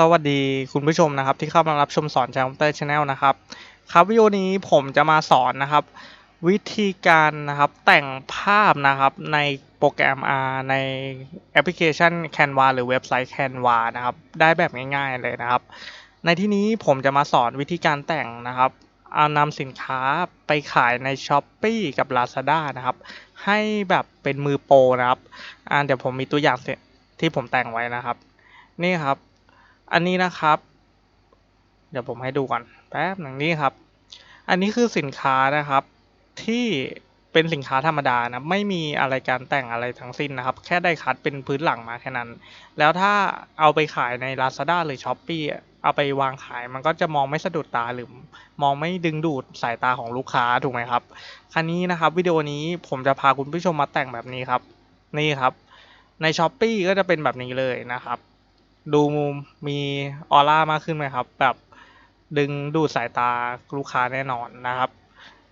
สวัสดีคุณผู้ชมนะครับ ที่เข้ามารับชมสอนจากคอมเตอร์ชาแนลนะครับ ครับวิดีโอนี้ผมจะมาสอนนะครับ วิธีการนะครับแต่งภาพนะครับในโปรแกรม R ในแอปพลิเคชัน Canva หรือเว็บไซต์ Canva นะครับได้แบบง่ายๆเลยนะครับ ในที่นี้ผมจะมาสอนวิธีการแต่งนะครับเอานำสินค้าไปขายใน s h อ p e e กับ Lazada นะครับ ให้แบบเป็นมือโปรนะครับอ่าเดี๋ยวผมมีตัวอย่างที่ผมแต่งไว้นะครับ นี่ครับ อันนี้นะครับ เดี๋ยวผมให้ดูก่อนแป๊บหนึ่งนี่ครับ อันนี้คือสินค้านะครับที่เป็นสินค้าธรรมดานะไม่มีอะไรการแต่งอะไรทั้งสิ้นนะครับ แค่ได้คัดเป็นพื้นหลังมาแค่นั้น แล้วถ้าเอาไปขายใน Lazada หรือ s h อ p e e เอาไปวางขายมันก็จะมองไม่สะดุดตาหรือมองไม่ดึงดูดสายตาของลูกค้าถูกไหมครับคราวนี้นะครับวิดีโอนี้ผมจะพาคุณผู้ชมมาแต่งแบบนี้ครับ นี่ครับ ใน s h อ p e e ก็จะเป็นแบบนี้เลยนะครับ ดูมีออร่ามากขึ้นไหมครับ แบบดึงดูดสายตาลูกค้าแน่นอนนะครับ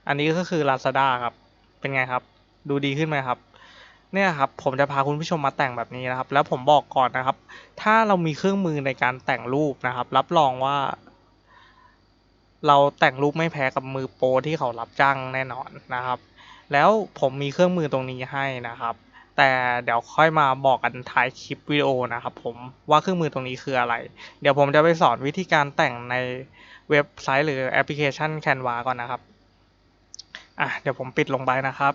อันนี้ก็คือ Lazada ครับ เป็นไงครับ ดูดีขึ้นไหมครับ เนี่ยครับ ผมจะพาคุณผู้ชมมาแต่งแบบนี้นะครับ แล้วผมบอกก่อนนะครับ ถ้าเรามีเครื่องมือในการแต่งรูปนะครับ รับรองว่า เราแต่งรูปไม่แพ้กับมือโปรที่เขารับจ้างแน่นอนนะครับ แล้วผมมีเครื่องมือตรงนี้ให้นะครับ แต่เดี๋ยวค่อยมาบอกกันท้ายคลิปวิดีโอนะครับผมว่าเครื่องมือตรงนี้คืออะไร เดี๋ยวผมจะไปสอนวิธีการแต่งในเว็บไซต์หรือแอปพลิเคชัน Canva ก่อนนะครับอะเดี๋ยวผมปิดลงไปนะครับ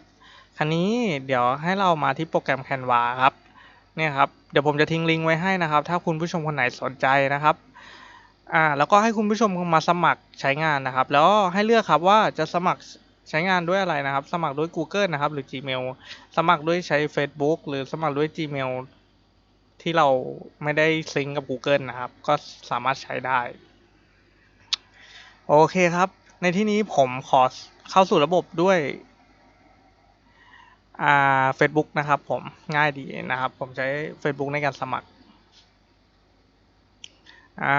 คราวนี้เดี๋ยวให้เรามาที่โปรแกรม Canva ครับเนี่ยครับเดี๋ยวผมจะทิ้งลิงก์ไว้ให้นะครับ ถ้าคุณผู้ชมคนไหนสนใจนะครับอ่าแล้วก็ให้คุณผู้ชมมาสมัครใช้งานนะครับ แล้วให้เลือกครับว่าจะสมัคร ใช้งานด้วยอะไรนะครับ สมัครด้วย Google นะครับ หรือ Gmail สมัครด้วยใช้ Facebook หรือสมัครด้วย Gmail ที่เราไม่ได้ซิงกับ Google นะครับ ก็สามารถใช้ได้ โอเคครับ ในที่นี้ผมขอเข้าสู่ระบบด้วยอ่า Facebook นะครับผมง่ายดีนะครับ ผมใช้ Facebook ในการสมัครอ่า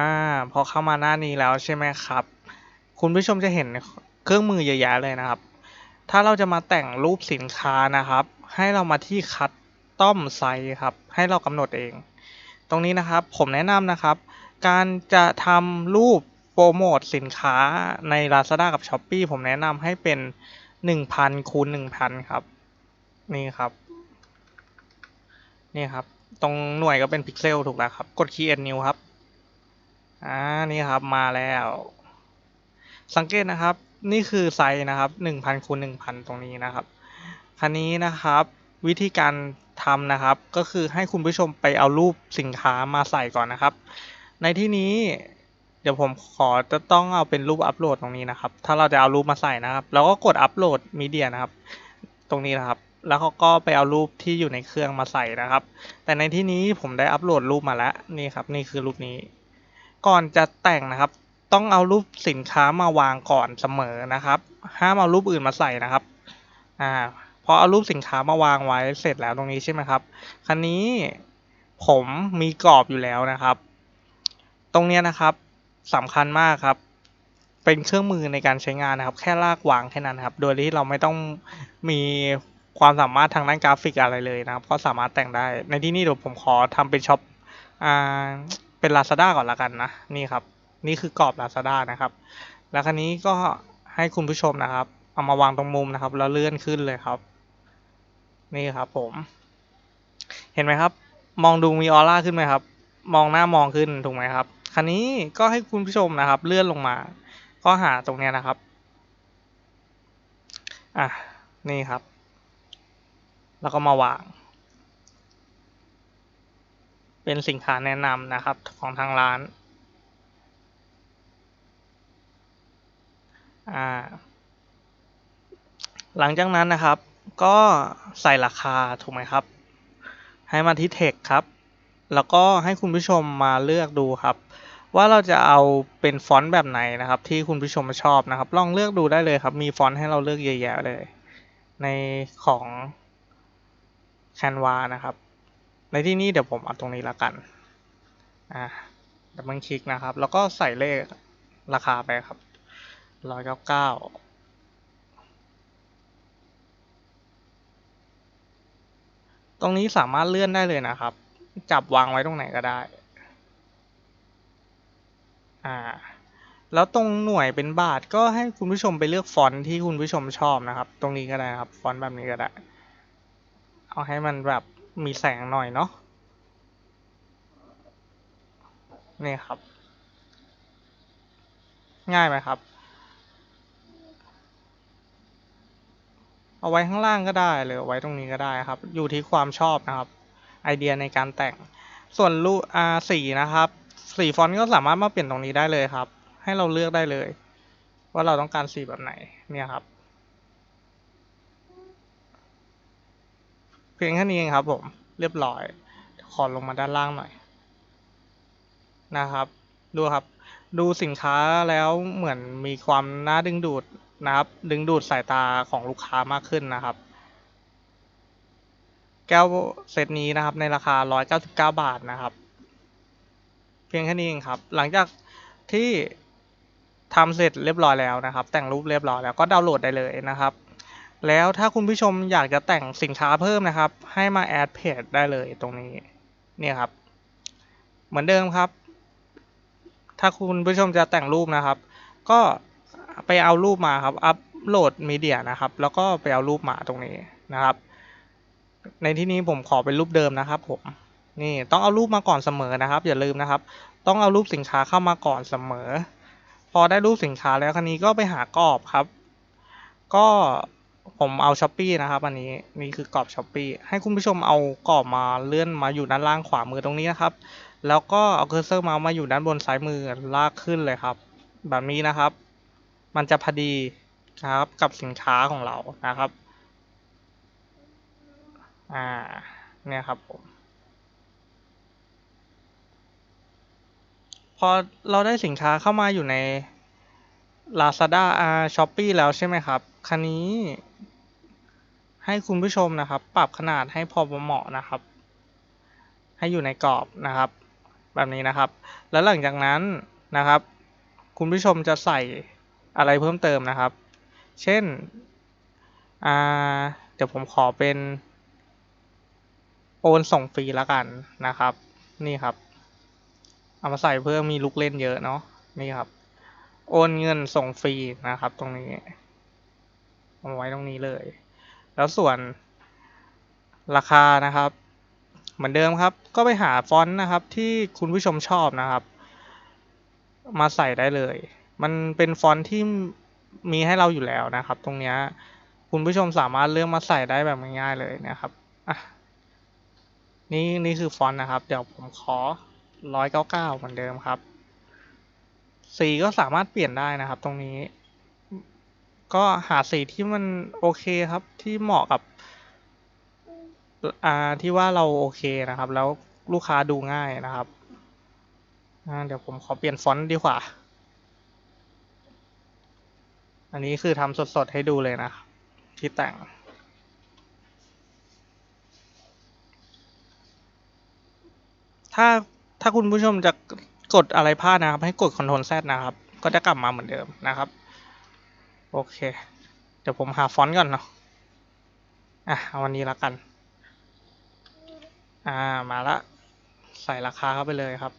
พอเข้ามาหน้านี้แล้วใช่ไหมครับ คุณผู้ชมจะเห็น เครื่องมือเยอะแยะเลยนะครับ ถ้าเราจะมาแต่งรูปสินค้านะครับ ให้เรามาที่คัดต้อมไซส์ครับ ให้เรากำหนดเอง ตรงนี้นะครับผมแนะนำนะครับ การจะทำรูปโปรโมทสินค้าใน Lazada กับ s h อ p e e ผมแนะนำให้เป็น 1,000คูณ1,000 ครับ นี่ครับนี่ครับ ตรงหน่วยก็เป็นพิกเซลถูกแล้วครับ กด Create New ครับ อ่า นี่ครับ มาแล้ว สังเกตนะครับ นี่คือไซส์นะครับ1,000คูณ1,000 ตรงนี้นะครับคันนี้นะครับวิธีการทำนะครับ ก็คือให้คุณผู้ชมไปเอารูปสินค้ามาใส่ก่อนนะครับ ในที่นี้เดี๋ยวผมขอจะต้องเอาเป็นรูปอัปโหลดตรงนี้นะครับ ถ้าเราจะเอารูปมาใส่นะครับ เราก็กดอัปโหลดมีเดียนะครับ ตรงนี้นะครับ แล้วเขาก็ไปเอารูปที่อยู่ในเครื่องมาใส่นะครับ แต่ในที่นี้ผมได้อัปโหลดรูปมาแล้วนี่ครับ นี่คือรูปนี้ ก่อนจะแต่งนะครับ ต้องเอารูปสินค้ามาวางก่อนเสมอนะครับ ห้ามเอารูปอื่นมาใส่นะครับ อ่าพอเอารูปสินค้ามาวางไว้เสร็จแล้วตรงนี้ใช่ไหมครับ คราวนี้ผมมีกรอบอยู่แล้วนะครับ ตรงนี้นะครับสำคัญมากครับ เป็นเครื่องมือในการใช้งานนะครับ แค่ลากวางแค่นั้นครับ โดยที่เราไม่ต้องมีความสามารถทางด้านกราฟิกอะไรเลยนะครับ ก็สามารถแต่งได้ ในที่นี้เดี๋ยวผมขอทำเป็นช็อป อ่า เป็น Lazada ก่อนละกันนะ นี่ครับ นี่คือกรอบ Lazada นะครับ แล้วคราวนี้ก็ให้คุณผู้ชมนะครับ เอามาวางตรงมุมนะครับ แล้วเลื่อนขึ้นเลยครับ นี่ครับผม เห็นไหมครับ มองดูมีออร่าขึ้นไหมครับ มองหน้ามองขึ้นถูกไหมครับคราวนี้ก็ให้คุณผู้ชมนะครับ เลื่อนลงมา ก็หาตรงเนี้ยนะครับ อะ นี่ครับ แล้วก็มาวาง เป็นสินค้าแนะนำนะครับของทางร้าน อ่า หลังจากนั้นนะครับ ก็ใส่ราคาถูกไหมครับ ให้มาที่ text ครับ แล้วก็ให้คุณผู้ชมมาเลือกดูครับ ว่าเราจะเอาเป็นฟอนต์แบบไหนนะครับ ที่คุณผู้ชมชอบนะครับ ลองเลือกดูได้เลยครับ มีฟอนต์ให้เราเลือกเยอะแยะเลย ในของ Canva นะครับ ในที่นี้เดี๋ยวผมเอาตรงนี้ละกัน อ่าดับเบิลคลิกนะครับ แล้วก็ใส่เลขราคาไปครับ ร้อยเก้าเก้าตรงนี้สามารถเลื่อนได้เลยนะครับ จับวางไว้ตรงไหนก็ได้ อ่า แล้วตรงหน่วยเป็นบาทก็ให้คุณผู้ชมไปเลือกฟอนต์ที่คุณผู้ชมชอบนะครับ ตรงนี้ก็ได้ครับ ฟอนต์แบบนี้ก็ได้ เอาให้มันแบบมีแสงหน่อยเนาะ นี่ครับ ง่ายไหมครับ เอาไว้ข้างล่างก็ได้หรือเอาไว้ตรงนี้ก็ได้ครับ อยู่ที่ความชอบนะครับ ไอเดียในการแต่ง ส่วนรูอ่าสีนะครับ สีฟอนต์ก็สามารถมาเปลี่ยนตรงนี้ได้เลยครับ ให้เราเลือกได้เลย ว่าเราต้องการสีแบบไหนเนี่ยครับ เพียงแค่นี้เองครับผม เรียบร้อย ขอลงมาด้านล่างหน่อยนะครับ ดูครับ ดูสินค้าแล้วเหมือนมีความน่าดึงดูด นะครับ ดึงดูดสายตาของลูกค้ามากขึ้นนะครับ แก้วเซตนี้นะครับในราคา 199 บาทนะครับ เพียงแค่นี้เองครับ หลังจากที่ทำเสร็จเรียบร้อยแล้วนะครับ แต่งรูปเรียบร้อยแล้วก็ดาวน์โหลดได้เลยนะครับ แล้วถ้าคุณผู้ชมอยากจะแต่งสินค้าเพิ่มนะครับ ให้มาแอดเพจได้เลยตรงนี้เนี่ยครับ เหมือนเดิมครับ ถ้าคุณผู้ชมจะแต่งรูปนะครับ ก็ ไปเอารูปมาครับ อัปโหลดมีเดียนะครับ แล้วก็ไปเอารูปมาตรงนี้นะครับ ในที่นี้ผมขอเป็นรูปเดิมนะครับ ผม นี่ต้องเอารูปมาก่อนเสมอนะครับ อย่าลืมนะครับ ต้องเอารูปสินค้าเข้ามาก่อนเสมอ พอได้รูปสินค้าแล้วคันนี้ก็ไปหากรอบครับ ก็ผมเอาช้อปปีนะครับอันนี้นี่คือกรอบช้อปปีให้คุณผู้ชมเอากรอบมาเลื่อนมาอยู่ด้านล่างขวามือตรงนี้นะครับ แล้วก็เอาเคอร์เซอร์เมาส์มาอยู่ด้านบนซ้ายมือลากขึ้นเลยครับ แบบนี้นะครับ มันจะพอดีครับกับสินค้าของเรานะครับอ่าเนี่ยครับผมพอเราได้สินค้าเข้ามาอยู่ใน Lazada อ่า Shopee แล้วใช่ไหมครับคันนี้ ให้คุณผู้ชมนะครับ ปรับขนาดให้พอเหมาะนะครับ ให้อยู่ในกรอบนะครับ แบบนี้นะครับ แล้วหลังจากนั้นนะครับ คุณผู้ชมจะใส่ อะไรเพิ่มเติมนะครับ เช่น เดี๋ยวผมขอเป็น โอนส่งฟรีแล้วกันนะครับ นี่ครับ เอามาใส่เพื่อมีลูกเล่นเยอะเนาะ นี่ครับ โอนเงินส่งฟรีนะครับ ตรงนี้เอาไว้ตรงนี้เลย แล้วส่วนราคานะครับ เหมือนเดิมครับ ก็ไปหาฟอนต์นะครับที่คุณผู้ชมชอบนะครับ มาใส่ได้เลย มันเป็นฟอนต์ที่มีให้เราอยู่แล้วนะครับ ตรงนี้คุณผู้ชมสามารถเลือกมาใส่ได้แบบง่ายๆเลยนะครับอะนี่นี่คือฟอนต์นะครับ เดี๋ยวผมขอร้อยเก้าเก้าเหมือนเดิมครับ สีก็สามารถเปลี่ยนได้นะครับ ตรงนี้ ก็หาสีที่มันโอเคครับ ที่เหมาะกับอ่าที่ว่าเราโอเคนะครับ แล้วลูกค้าดูง่ายนะครับเดี๋ยวผมขอเปลี่ยนฟอนต์ดีกว่า อันนี้คือทำสดๆให้ดูเลยนะ ที่แต่ง ถ้าถ้าคุณผู้ชมจะกดอะไรพลาดนะครับ ให้กด Ctrl Z นะครับ ก็จะกลับมาเหมือนเดิมนะครับ โอเค เดี๋ยวผมหาฟอนต์ก่อนเนาะอะเอาวันนี้ละกัน อ่ามาละ ใส่ราคาเข้าไปเลยครับ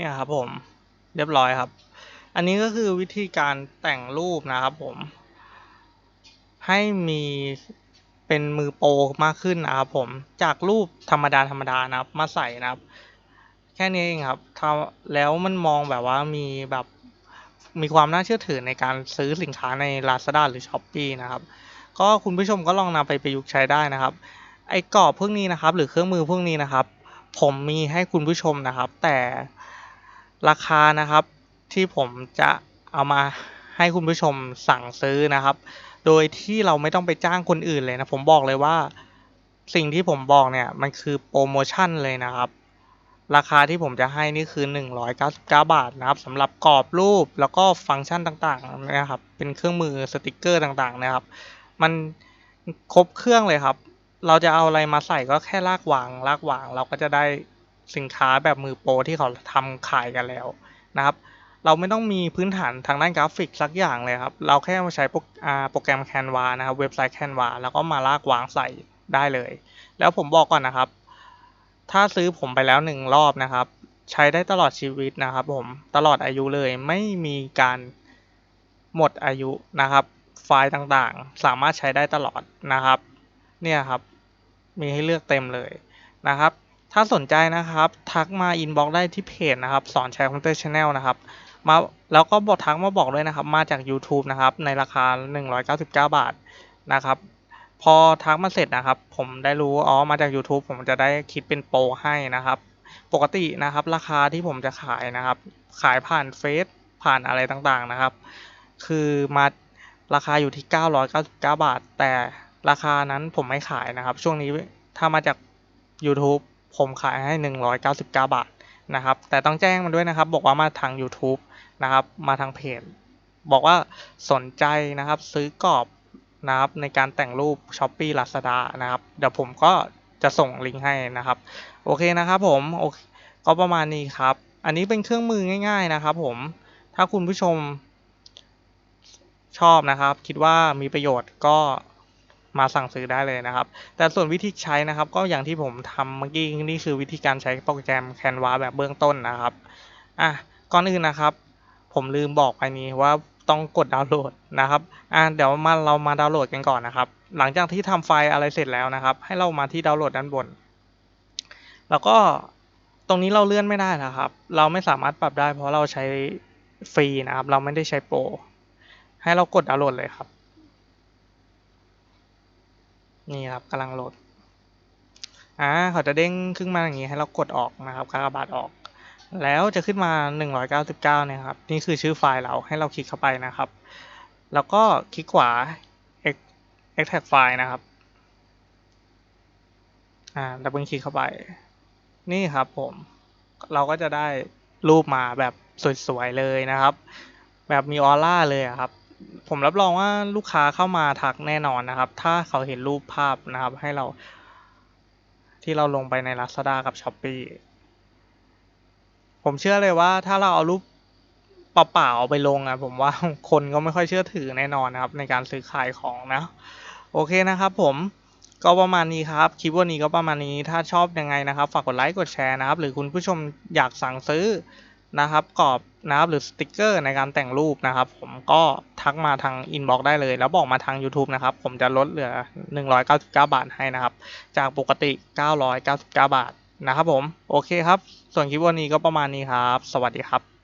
เนี่ยครับผมเรียบร้อยครับ อันนี้ก็คือวิธีการแต่งรูปนะครับผม ให้มีเป็นมือโปรมากขึ้นนะครับผมจากรูปธรรมดาธรรมดานะครับมาใส่นะครับ แค่นี้เองครับทำแล้วมันมองแบบว่ามีแบบมีความน่าเชื่อถือในการซื้อสินค้าใน Lazada หรือ Shopee นะครับ ก็คุณผู้ชมก็ลองนำไปประยุกต์ใช้ได้นะครับ ไอ้กรอบพวกนี้นะครับ หรือเครื่องมือพวกนี้นะครับ ผมมีให้คุณผู้ชมนะครับ แต่ ราคานะครับที่ผมจะเอามาให้คุณผู้ชมสั่งซื้อนะครับ โดยที่เราไม่ต้องไปจ้างคนอื่นเลยนะ ผมบอกเลยว่าสิ่งที่ผมบอกเนี่ยมันคือโปรโมชั่นเลยนะครับ ราคาที่ผมจะให้นี่คือ 199 บาทนะครับสำหรับกรอบรูปแล้วก็ฟังก์ชันต่างๆนะครับเป็นเครื่องมือสติกเกอร์ต่างๆนะครับ มันครบเครื่องเลยครับ เราจะเอาอะไรมาใส่ก็แค่ลากวางลากวางเราก็จะได้ สินค้าแบบมือโปรที่เขาทำขายกันแล้วนะครับ เราไม่ต้องมีพื้นฐานทางด้านกราฟิกสักอย่างเลยครับ เราแค่มาใช้โปรโปรแกรม Canva นะครับเว็บไซต์ Canva แล้วก็มาลากวางใส่ได้เลย แล้วผมบอกก่อนนะครับ ถ้าซื้อผมไปแล้วหนึ่งรอบนะครับ ใช้ได้ตลอดชีวิตนะครับ ผมตลอดอายุเลยไม่มีการหมดอายุนะครับ ไฟล์ต่างๆ สามารถใช้ได้ตลอดนะครับ เนี่ยครับ มีให้เลือกเต็มเลยนะครับ ถ้าสนใจนะครับ ทักมาอินบ็อกได้ที่เพจนะครับ สอนใช้คอมพิวเตอร์ชาแนลนะครับมาแล้วก็บอกทักมาบอกด้วยนะครับ มาจาก YouTube นะครับ ในราคา 199 บาทนะครับ พอทักมาเสร็จนะครับ ผมได้รู้อ๋อมาจาก YouTube ผมจะได้คิดเป็นโปรให้นะครับ ปกตินะครับ ราคาที่ผมจะขายนะครับ ขายผ่านเฟซผ่านอะไรต่างๆนะครับ คือมาราคาอยู่ที่ 999 บาท แต่ราคานั้นผมไม่ขายนะครับ ช่วงนี้ถ้ามาจาก YouTube ผมขายให้ 199 บาทนะครับ แต่ต้องแจ้งมันด้วยนะครับ บอกว่ามาทาง YouTube นะครับ มาทางเพจ บอกว่าสนใจนะครับซื้อกรอบนะครับในการแต่งรูป s h อ p e e Lazada นะครับ เดี๋ยวผมก็จะส่งลิงก์ให้นะครับ โอเคนะครับผมโอเคก็ประมาณนี้ครับ อันนี้เป็นเครื่องมือง่าย ๆนะครับผม ถ้าคุณผู้ชมชอบนะครับ คิดว่ามีประโยชน์ก็ มาสั่งซื้อได้เลยนะครับ แต่ส่วนวิธีใช้นะครับ ก็อย่างที่ผมทำเมื่อกี้นี่คือวิธีการใช้โปรแกรม Canva แบบเบื้องต้นนะครับอะก่อนอื่นนะครับ ผมลืมบอกไปนี้ว่าต้องกดดาวน์โหลดนะครับอะเดี๋ยวมาเรามาดาวน์โหลดกันก่อนนะครับ หลังจากที่ทำไฟล์อะไรเสร็จแล้วนะครับ ให้เรามาที่ดาวน์โหลดด้านบน แล้วก็ตรงนี้เราเลื่อนไม่ได้นะครับ เราไม่สามารถปรับได้เพราะเราใช้ฟรีนะครับ เราไม่ได้ใช้โปร ให้เรากดดาวน์โหลดเลยครับ นี่ครับกำลังโหลดอ่าเขาจะเด้งขึ้นมาอย่างนี้ให้เรากดออกนะครับกากบาทออก แล้วจะขึ้นมา 199เนี่ยครับนี่คือชื่อไฟล์เราให้เราคลิกเข้าไปนะครับ แล้วก็คลิกขวา extract ไฟล์นะครับอ่าดับเบิลคลิกเข้าไป นี่ครับผม เราก็จะได้รูปมาแบบสวยๆเลยนะครับ แบบมีออร่าเลยครับ ผมรับรองว่าลูกค้าเข้ามาทักแน่นอนนะครับ ถ้าเขาเห็นรูปภาพนะครับ ให้เรา ที่เราลงไปใน Lazada กับ Shopee ผมเชื่อเลยว่าถ้าเราเอารูปเปล่าๆไปลงอะผมว่าคนก็ไม่ค่อยเชื่อถือแน่นอนนะครับ ในการซื้อขายของนะ โอเคนะครับผมก็ประมาณนี้ครับ คลิปวันนี้ก็ประมาณนี้ถ้าชอบยังไงนะครับ ฝากกดไลค์กดแชร์นะครับ หรือคุณผู้ชมอยากสั่งซื้อ นะครับกรอบนะครับหรือสติกเกอร์ในการแต่งรูปนะครับ ผมก็ทักมาทางอินบ็อกได้เลย แล้วบอกมาทาง YouTube นะครับ ผมจะลดเหลือ 199 บาทให้นะครับ จากปกติ 999 บาทนะครับผม โอเคครับ ส่วนคลิปวันนี้ก็ประมาณนี้ครับ สวัสดีครับ